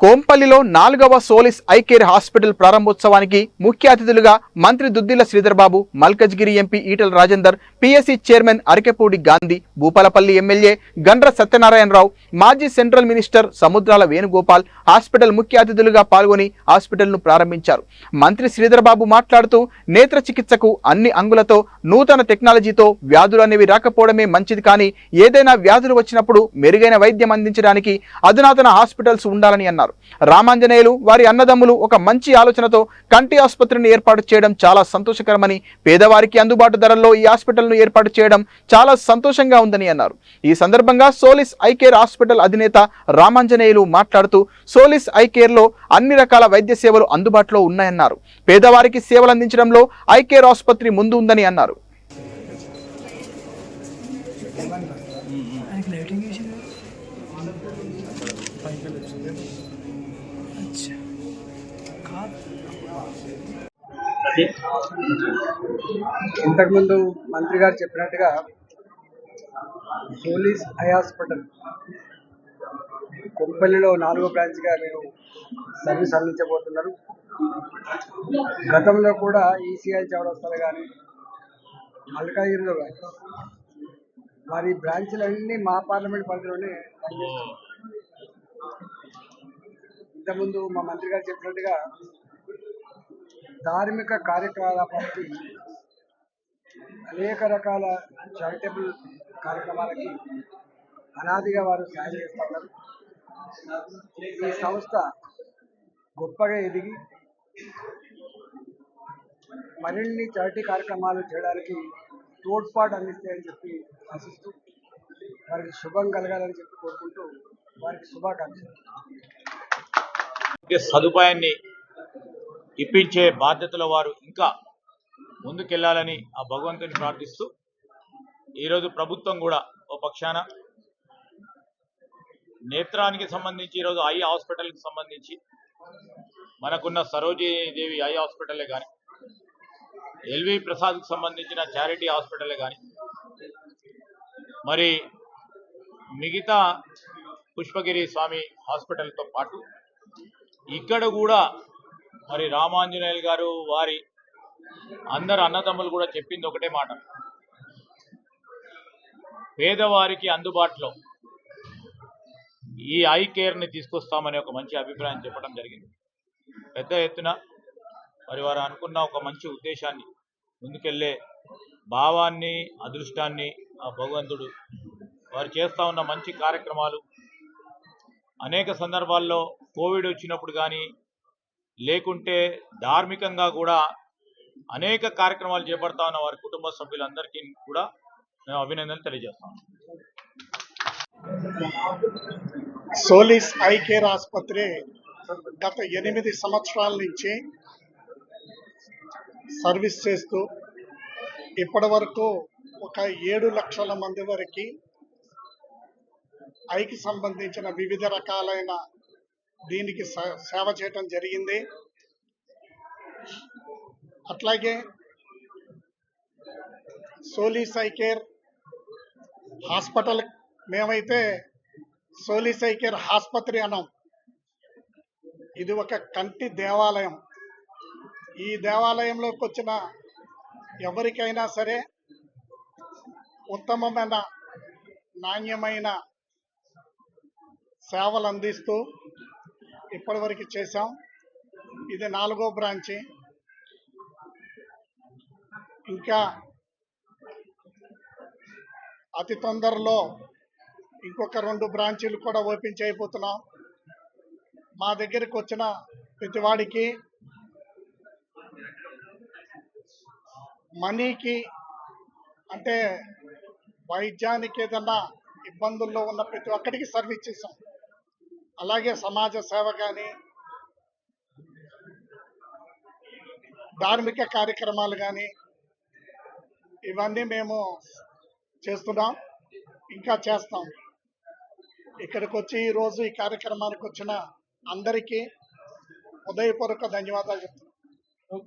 కోంపల్లిలో నాలుగవ సోలిస్ iCare hospital ప్రారంభోత్సవానికి ముఖ్య అతిథులుగా మంత్రి Duddilla Sridhar Babu Malkajgiri MP Etela Rajender PSC chairman Arekapudi Gandhi Bhupalpally MLA Gandra Satyanarayana Rao మాజీ central minister Samudrala Venugopal hospital ముఖ్య అతిథులుగా పాల్గొని హాస్పిటల్ను ప్రారంభించారు. మంత్రి శ్రీధర్బాబు మాట్లాడుతూ నేత్ర చికిత్సకు అన్ని అంగులతో నూతన టెక్నాలజీతో వ్యాధులు అనేవి రాకపోవడమే మంచిది కానీ ఏదైనా వ్యాధులు వచ్చినప్పుడు మెరుగైన వైద్యం అందించడానికి అధునాతన హాస్పిటల్స్ ఉండాలని అన్నారు. రామాంజనేయులు వారి అన్నదమ్ములు ఒక మంచి ఆలోచనతో కంటి ఆసుపత్రిని ఏర్పాటు చేయడం చాలా సంతోషకరమని పేదవారికి అందుబాటు ధరల్లో ఈ హాస్పిటల్ను ఏర్పాటు చేయడం చాలా సంతోషంగా ఉందని అన్నారు. ఈ సందర్భంగా సోలిస్ ఐకేర్ హాస్పిటల్ అధినేత రామాంజనేయులు మాట్లాడుతూ సోలిస్ ఐకేర్లో అన్ని రకాల వైద్య సేవలు అందుబాటులో ఉన్నాయన్నారు. పేదవారికి సేవలు అందించడంలో ఐకేర్ ఆసుపత్రి ముందు ఉందని అన్నారు. ఆయనకి ఇంతకుముందు మంత్రి గారు చెప్పినట్టుగా పోలీస్ ఐ హాస్పిటల్ కొంపల్లిలో నాలుగో బ్రాంచ్గా మీరు సర్వీస్ అందించబోతున్నారు. గతంలో కూడా ఈసీఐ చౌరస్తాలు కానీ మల్కాగిరిలో కానీ మరి బ్రాంచ్లన్నీ మా పార్లమెంట్ పరిధిలోనే పనిచేస్తాయి ఇంతకుముందు మా మంత్రి గారు చెప్పినట్టుగా ధార్మిక కార్యకలాపాలకి అనేక రకాల చారిటబుల్ కార్యక్రమాలకి అనాదిగా వారు సాయం చేస్తారు ఈ సంస్థ గొప్పగా ఎదిగి మరిన్ని చారిటీ కార్యక్రమాలు చేయడానికి తోడ్పాటు అందిస్తాయని చెప్పి ఆశిస్తూ వారికి శుభం కలగాలని చెప్పి కోరుకుంటూ వారికి శుభాకాంక్షలు. సదుపాయాన్ని ఇప్పించే బాధ్యతలో వారు ఇంకా ముందుకెళ్ళాలని ఆ భగవంతుని ప్రార్థిస్తూ ఈరోజు ప్రభుత్వం కూడా ఓ పక్షాన నేత్రానికి సంబంధించి ఈరోజు ఐ హాస్పిటల్కి సంబంధించి మనకున్న సరోజీదేవి ఐ హాస్పిటలే కానీ ఎల్వి ప్రసాద్కి సంబంధించిన చారిటీ హాస్పిటలే కానీ మరి మిగతా పుష్పగిరి స్వామి హాస్పిటల్తో పాటు ఇక్కడ కూడా మరి రామాంజనేయులు గారు వారి అందరు అన్నదమ్ములు కూడా చెప్పింది ఒకటే మాట. పేదవారికి అందుబాటులో ఈ ఐ కేర్ని తీసుకొస్తామనే ఒక మంచి అభిప్రాయం చెప్పడం జరిగింది. పెద్ద ఎత్తున మరి వారు అనుకున్న ఒక మంచి ఉద్దేశాన్ని ముందుకెళ్ళే భావాన్ని అదృష్టాన్ని ఆ భగవంతుడు వారు చేస్తూ ఉన్న మంచి కార్యక్రమాలు అనేక సందర్భాల్లో కోవిడ్ వచ్చినప్పుడు కానీ లేకుంటే ధార్మికంగా కూడా అనేక కార్యక్రమాలు చేపడతా ఉన్న వారి కుటుంబ సభ్యులందరికీ కూడా మేము అభినందనలు తెలియజేస్తాం సోలిస్ ఐ కేర్ ఆసుపత్రి గత ఎనిమిది సంవత్సరాల నుంచి సర్వీస్ చేస్తూ ఇప్పటి వరకు ఒక ఏడు లక్షల మంది వరకు ఐకి సంబంధించిన వివిధ రకాలైన దీనికి సేవ చేయటం జరిగింది. అట్లాగే సోలీ సైకేర్ హాస్పిటల్ మేమైతే సోలీ ఐ ఆసుపత్రి అన్నాం. ఇది ఒక కంటి దేవాలయం. ఈ దేవాలయంలోకి వచ్చిన ఎవరికైనా సరే ఉత్తమమైన నాణ్యమైన సేవలు అందిస్తూ ఇప్పటివరకు చేశాం. ఇది నాలుగో బ్రాంచి. ఇంకా అతి తొందరలో ఇంకొక రెండు బ్రాంచీలు కూడా ఓపెన్ చేయబోతున్నాం. మా దగ్గరికి వచ్చిన ప్రతివాడికి మనీకి అంటే వైద్యానికి ఏదన్నా ఇబ్బందుల్లో ఉన్న ప్రతి ఒక్కరికి సర్వీస్ చేసాం అలాగే సమాజ సేవ కానీ ధార్మిక కార్యక్రమాలు కానీ ఇవన్నీ మేము చేస్తున్నాం ఇంకా చేస్తాం. ఇక్కడికి వచ్చి ఈరోజు ఈ కార్యక్రమానికి వచ్చిన అందరికీ హృదయపూర్వక ధన్యవాదాలు చెప్తున్నాం.